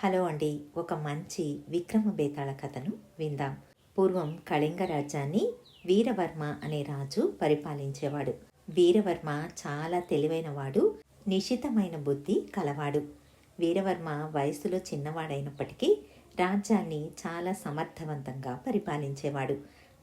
Hello అండి. ఒక మంచి విక్రమ బేతాళ కథను విందాం. పూర్వం కళింగ రాజ్యాన్ని వీరవర్మ అనే రాజు పరిపాలించేవాడు. వీరవర్మ చాలా తెలివైనవాడు నిశితమైన బుద్ధి కలవాడు. వీరవర్మ వయసులో చిన్నవాడైనప్పటికీ రాజ్యాన్ని చాలా సమర్థవంతంగా పరిపాలించేవాడు.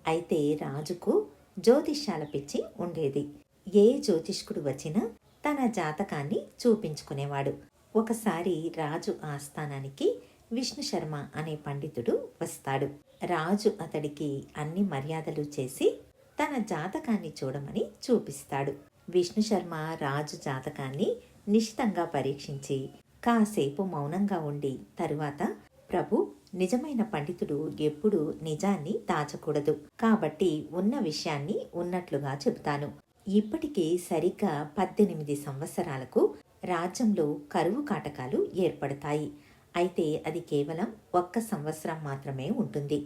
అయితే రాజుకు జ్యోతిష్యాల పిచ్చి ఉండేది. ఏ జ్యోతిష్కుడు వచ్చినా తన జాతకాన్ని చూపించుకునేవాడు. ఒకసారి రాజు ఆస్థానానికి విష్ణు శర్మ అనే పండితుడు వస్తాడు. రాజు అతడికి అన్ని మర్యాదలు చేసి తన జాతకాన్ని చూడమని చూపిస్తాడు. విష్ణు శర్మ రాజు జాతకాన్ని నిశితంగా పరీక్షించి కాసేపు మౌనంగా ఉండి తరువాత ప్రభు నిజమైన పండితుడు ఎప్పుడూ నిజాన్ని దాచకూడదు. కాబట్టి ఉన్న విషయాన్ని ఉన్నట్లుగా చెబుతాను. ఇప్పటికీ సరిగ్గా పద్దెనిమిది సంవత్సరాలకు రాజ్యంలో కరువు కాటకాలు ఏర్పడతాయి. అయితే అది కేవలం ఒక్క సంవత్సరం మాత్రమే ఉంటుంది.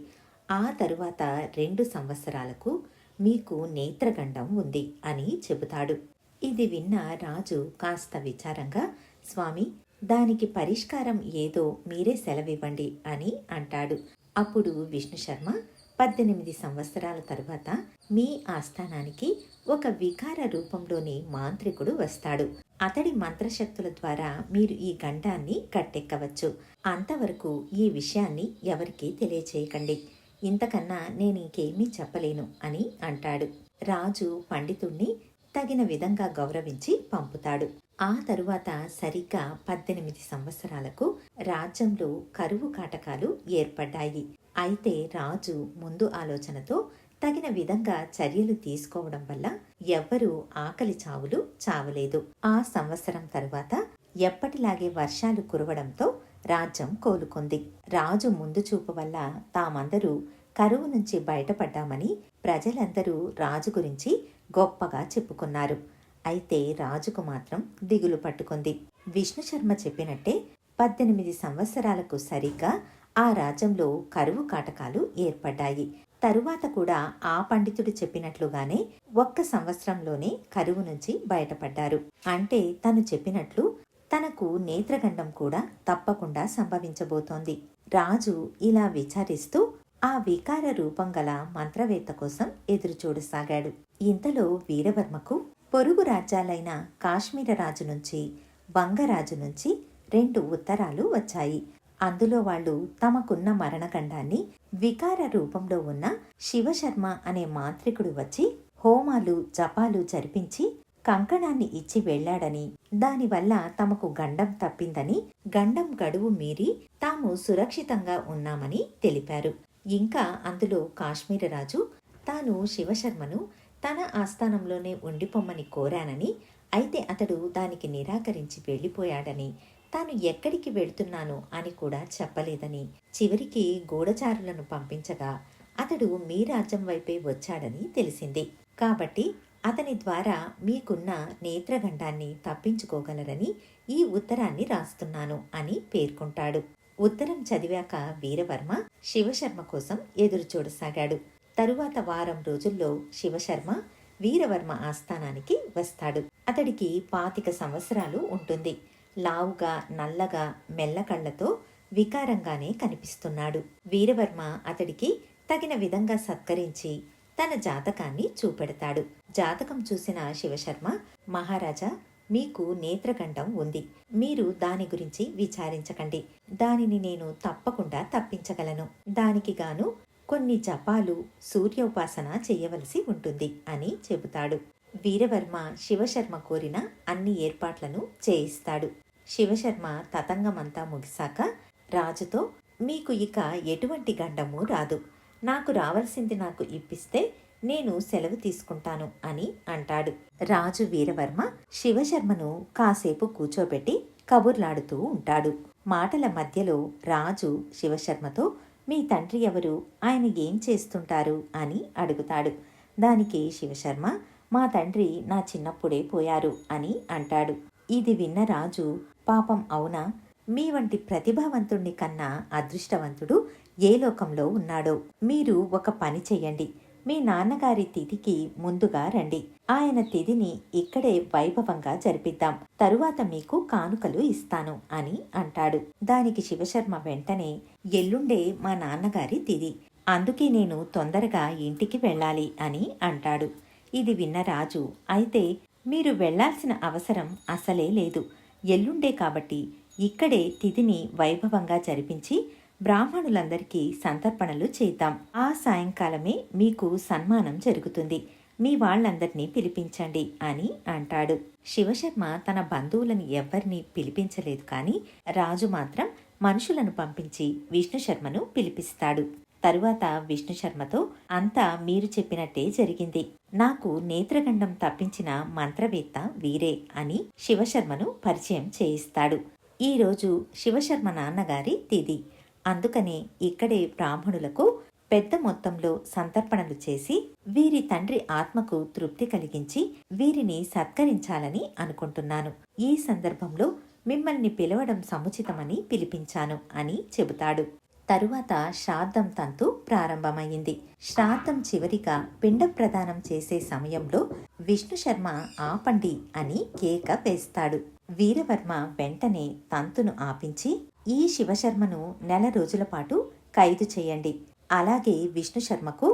ఆ తరువాత రెండు సంవత్సరాలకు మీకు నేత్రగండం ఉంది అని చెబుతాడు. ఇది విన్న రాజు కాస్త విచారంగా స్వామి దానికి పరిష్కారం ఏదో మీరే సెలవివ్వండి అని అంటాడు. అప్పుడు విష్ణు శర్మ పద్దెనిమిది సంవత్సరాల తరువాత మీ ఆస్థానానికి ఒక వికార రూపంలోని మాంత్రికుడు వస్తాడు. అతడి మంత్రశక్తుల ద్వారా మీరు ఈ గంటాన్ని కట్టెక్కవచ్చు. అంతవరకు ఈ విషయాన్ని ఎవరికీ తెలియచేయకండి. ఇంతకన్నా నేను ఇంకేమీ చెప్పలేను అని అంటాడు. రాజు పండితుణ్ణి తగిన విధంగా గౌరవించి పంపుతాడు. ఆ తరువాత సరిగ్గా పద్దెనిమిది సంవత్సరాలకు రాజ్యంలో కరువు కాటకాలు ఏర్పడ్డాయి. అయితే రాజు ముందు ఆలోచనతో తగిన విధంగా చర్యలు తీసుకోవడం వల్ల ఎవ్వరూ ఆకలి చావులు చావలేదు. ఆ సంవత్సరం తరువాత ఎప్పటిలాగే వర్షాలు కురవడంతో రాజ్యం కోలుకుంది. రాజు ముందు చూపు వల్ల తామందరూ కరువు నుంచి బయటపడ్డామని ప్రజలందరూ రాజు గురించి గొప్పగా చెప్పుకున్నారు. అయితే రాజుకు మాత్రం దిగులు పట్టుకుంది. విష్ణు శర్మ చెప్పినట్టే పద్దెనిమిది సంవత్సరాలకు సరిగ్గా ఆ రాజ్యంలో కరువు కాటకాలు ఏర్పడ్డాయి. తరువాత కూడా ఆ పండితుడు చెప్పినట్లుగానే ఒక్క సంవత్సరంలోనే కరువు నుంచి బయటపడ్డారు. అంటే తను చెప్పినట్లు తనకు నేత్రగండం కూడా తప్పకుండా సంభవించబోతోంది. రాజు ఇలా విచారిస్తూ ఆ వికార రూపం గల మంత్రవేత్త కోసం ఎదురుచూడసాగాడు. ఇంతలో వీరవర్మకు పొరుగు రాజ్యాలైన కాశ్మీర రాజు నుంచి బంగరాజు నుంచి రెండు ఉత్తరాలు వచ్చాయి. అందులో వాళ్ళు తమకున్న మరణఖండాన్ని వికార రూపంలో ఉన్న శివశర్మ అనే మాంత్రికుడు వచ్చి హోమాలు జపాలు జరిపించి కంకణాన్ని ఇచ్చి వెళ్ళాడని దానివల్ల తమకు గండం తప్పిందని గండం గడువు మీరి తాము సురక్షితంగా ఉన్నామని తెలిపారు. ఇంకా అందులో కాశ్మీర రాజు తాను శివశర్మను తన ఆస్థానంలోనే ఉండిపోమ్మని కోరానని అయితే అతడు దానికి నిరాకరించి వెళ్ళిపోయాడని తాను ఎక్కడికి వెళ్తున్నాను అని కూడా చెప్పలేదని చివరికి గూఢచారులను పంపించగా అతడు మీ రాజ్యం వైపే వచ్చాడని తెలిసింది. కాబట్టి అతని ద్వారా మీకున్న నేత్రగండాన్ని తప్పించుకోగలరని ఈ ఉత్తరాన్ని రాస్తున్నాను అని పేర్కొంటాడు. ఉత్తరం చదివాక వీరవర్మ శివశర్మ కోసం ఎదురుచూడసాగాడు. తరువాత వారం రోజుల్లో శివశర్మ వీరవర్మ ఆస్థానానికి వస్తాడు. అతడికి పాతిక సంవత్సరాలు ఉంటుంది. లావుగా నల్లగా మెల్లకళ్ళతో వికారంగానే కనిపిస్తున్నాడు. వీరవర్మ అతడికి తగిన విధంగా సత్కరించి తన జాతకాన్ని చూపెడతాడు. జాతకం చూసిన శివశర్మ మహారాజా మీకు నేత్రగండం ఉంది. మీరు దాని గురించి విచారించకండి. దానిని నేను తప్పకుండా తప్పించగలను. దానికి గాను కొన్ని జపాలు సూర్యోపాసన చేయవలసి ఉంటుంది అని చెబుతాడు. వీరవర్మ శివశర్మ కోరిన అన్ని ఏర్పాట్లను చేయిస్తాడు. శివశర్మ తతంగమంతా ముగిశాక రాజుతో మీకు ఇక ఎటువంటి గండము రాదు. నాకు రావాల్సింది నాకు ఇప్పిస్తే నేను సెలవు తీసుకుంటాను అని అంటాడు. రాజు వీరవర్మ శివశర్మను కాసేపు కూర్చోబెట్టి కబుర్లాడుతూ ఉంటాడు. మాటల మధ్యలో రాజు శివశర్మతో మీ తండ్రి ఎవరు? ఆయన ఏం చేస్తుంటారు? అని అడుగుతాడు. దానికి శివశర్మ మా తండ్రి నా చిన్నప్పుడే పోయారు అని అంటాడు. ఇది విన్న రాజు పాపం అవునా? మీ వంటి ప్రతిభావంతుణ్ణి కన్నా అదృష్టవంతుడు ఏ లోకంలో ఉన్నాడో మీరు ఒక పని చెయ్యండి. మీ నాన్నగారి తిథికి ముందుగా రండి. ఆయన తిథిని ఇక్కడే వైభవంగా జరిపిద్దాం. తరువాత మీకు కానుకలు ఇస్తాను అని అంటాడు. దానికి శివశర్మ వెంటనే ఎల్లుండే మా నాన్నగారి తిథి. అందుకే నేను తొందరగా ఇంటికి వెళ్ళాలి అని అంటాడు. ఇది విన్న రాజు. అయితే మీరు వెళ్ళాల్సిన అవసరం అసలే లేదు. ఎల్లుండే కాబట్టి ఇక్కడే తిథిని వైభవంగా జరిపించి బ్రాహ్మణులందరికీ సంతర్పణలు చేద్దాం. ఆ సాయంకాలమే మీకు సన్మానం జరుగుతుంది. మీ వాళ్ళందరినీ పిలిపించండి అని అంటాడు. శివశర్మ తన బంధువులను ఎవ్వరినీ పిలిపించలేదు కానీ రాజు మాత్రం మనుషులను పంపించి విష్ణుశర్మను పిలిపిస్తాడు. తరువాత విష్ణు శర్మతో అంతా మీరు చెప్పినట్టే జరిగింది. నాకు నేత్రగండం తప్పించిన మంత్రవేత్త వీరే అని శివశర్మను పరిచయం చేయిస్తాడు. ఈరోజు శివశర్మ నాన్నగారి తిది. అందుకనే ఇక్కడే బ్రాహ్మణులకు పెద్ద మొత్తంలో సంతర్పణలు చేసి వీరి తండ్రి ఆత్మకు తృప్తి కలిగించి వీరిని సత్కరించాలని అనుకుంటున్నాను. ఈ సందర్భంలో మిమ్మల్ని పిలవడం సముచితమని పిలిపించాను అని చెబుతాడు. తరువాత శ్రాద్ధం తంతు ప్రారంభమైంది శ్రాద్ధం చివరిగా పిండ ప్రదానం చేసే సమయంలో విష్ణు శర్మ ఆపండి అని కేక వేస్తాడు. వీరవర్మ వెంటనే తంతును ఆపించి ఈ శివశర్మను నెల రోజుల పాటు ఖైదు చేయండి. అలాగే విష్ణు శర్మకు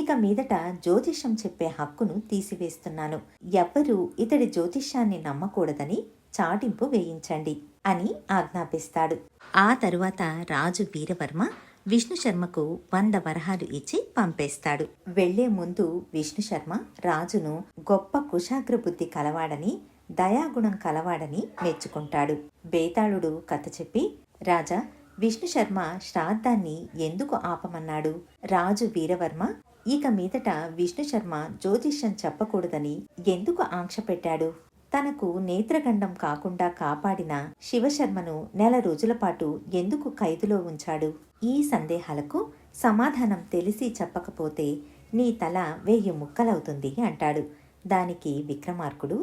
ఇక మీదట జ్యోతిష్యం చెప్పే హక్కును తీసివేస్తున్నాను. ఎవ్వరూ ఇతడి జ్యోతిష్యాన్ని నమ్మకూడదని చాటింపు వేయించండి అని ఆజ్ఞాపిస్తాడు. ఆ తరువాత రాజు వీరవర్మ విష్ణు శర్మకు వంద వరహాలు ఇచ్చి పంపేస్తాడు. వెళ్ళే ముందు విష్ణు శర్మ రాజును గొప్ప కుశాగ్ర బుద్ధి కలవాడని దయాగుణం కలవాడని మెచ్చుకుంటాడు. బేతాళుడు కథ చెప్పి రాజా విష్ణు శర్మ శ్రాద్ధాన్ని ఎందుకు ఆపమన్నాడు? రాజు వీరవర్మ ఇక మీదట విష్ణు శర్మ జ్యోతిష్యం చెప్పకూడదని ఎందుకు ఆంక్ష పెట్టాడు? తనకు నేత్రగండం కాకుండా కాపాడిన శివశర్మను నెల రోజుల పాటు ఎందుకు ఖైదులో ఉంచాడు? ఈ సందేహాలకు సమాధానం తెలిసి చెప్పకపోతే నీ తల వెయ్యి ముక్కలవుతుంది అంటాడు. దానికి విక్రమార్కుడు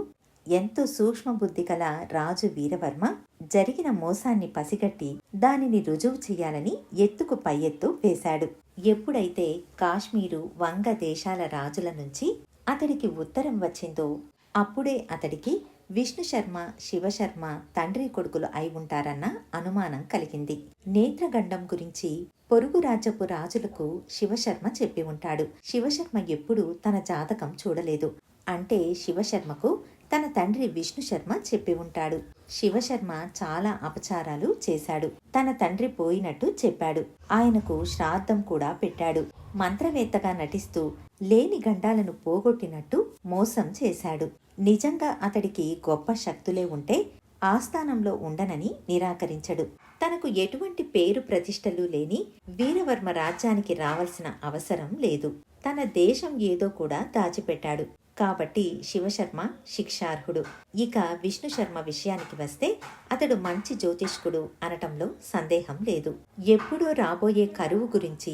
ఎంతో సూక్ష్మబుద్ధి గల రాజు వీరవర్మ జరిగిన మోసాన్ని పసిగట్టి దానిని రుజువు చేయాలని ఎత్తుకు పై ఎత్తు వేశాడు. ఎప్పుడైతే కాశ్మీరు వంగ దేశాల రాజుల నుంచి అతడికి ఉత్తరం వచ్చిందో అప్పుడే అతడికి విష్ణు శర్మ శివశర్మ తండ్రి కొడుకులు అయి ఉంటారన్న అనుమానం కలిగింది. నేత్రగండం గురించి పొరుగు రాజ్యపు రాజులకు శివశర్మ చెప్పి ఉంటాడు. శివశర్మ ఎప్పుడూ తన జాతకం చూడలేదు. అంటే శివశర్మకు తన తండ్రి విష్ణు శర్మ చెప్పి ఉంటాడు. శివశర్మ చాలా అపచారాలు చేశాడు. తన తండ్రి పోయినట్టు చెప్పాడు. ఆయనకు శ్రాద్ధం కూడా పెట్టాడు. మంత్రవేత్తగా నటిస్తూ లేని గండాలను పోగొట్టినట్టు మోసం చేశాడు. నిజంగా అతడికి గొప్ప శక్తులే ఉంటే ఆస్థానంలో ఉండనని నిరాకరించడు. తనకు ఎటువంటి పేరు ప్రతిష్టలు లేని వీరవర్మ రాజ్యానికి రావాల్సిన అవసరం లేదు. తన దేశం ఏదో కూడా దాచిపెట్టాడు. కాబట్టి శివశర్మ శిక్షార్హుడు. ఇక విష్ణు శర్మ విషయానికి వస్తే అతడు మంచి జ్యోతిష్కుడు అనటంలో సందేహం లేదు. ఎప్పుడో రాబోయే కరువు గురించి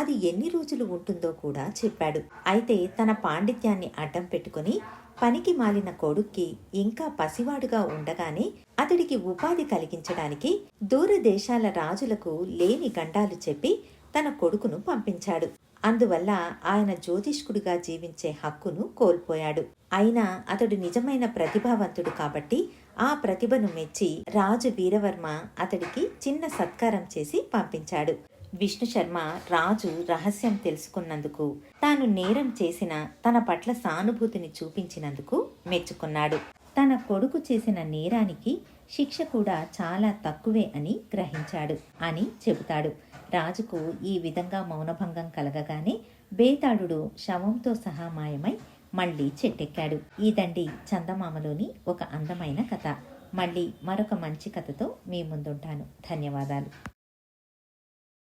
అది ఎన్ని రోజులు ఉంటుందో కూడా చెప్పాడు. అయితే తన పాండిత్యాన్ని అడ్డం పెట్టుకుని పనికి మాలిన కొడుక్కి ఇంకా పసివాడుగా ఉండగానే అతడికి ఉపాధి కలిగించడానికి దూరదేశాల రాజులకు లేని గండాలు చెప్పి తన కొడుకును పంపించాడు. అందువల్ల ఆయన జ్యోతిష్కుడిగా జీవించే హక్కును కోల్పోయాడు. అయినా అతడు నిజమైన ప్రతిభావంతుడు కాబట్టి ఆ ప్రతిభను మెచ్చి రాజు వీరవర్మ అతడికి చిన్న సత్కారం చేసి పంపించాడు. విష్ణు శర్మ రాజు రహస్యం తెలుసుకున్నందుకు తాను నేరం చేసిన తన పట్ల సానుభూతిని చూపించినందుకు మెచ్చుకున్నాడు. తన కొడుకు చేసిన నేరానికి శిక్ష కూడా చాలా తక్కువే అని గ్రహించాడు అని చెబుతాడు. రాజుకు ఈ విధంగా మౌనభంగం కలగగానే బేతాళుడు శవంతో సహా మాయమై మళ్ళీ చెట్టెక్కాడు. ఇదండి చందమామలోని ఒక అందమైన కథ. మళ్ళీ మరొక మంచి కథతో మీ ముందుంటాను. ధన్యవాదాలు.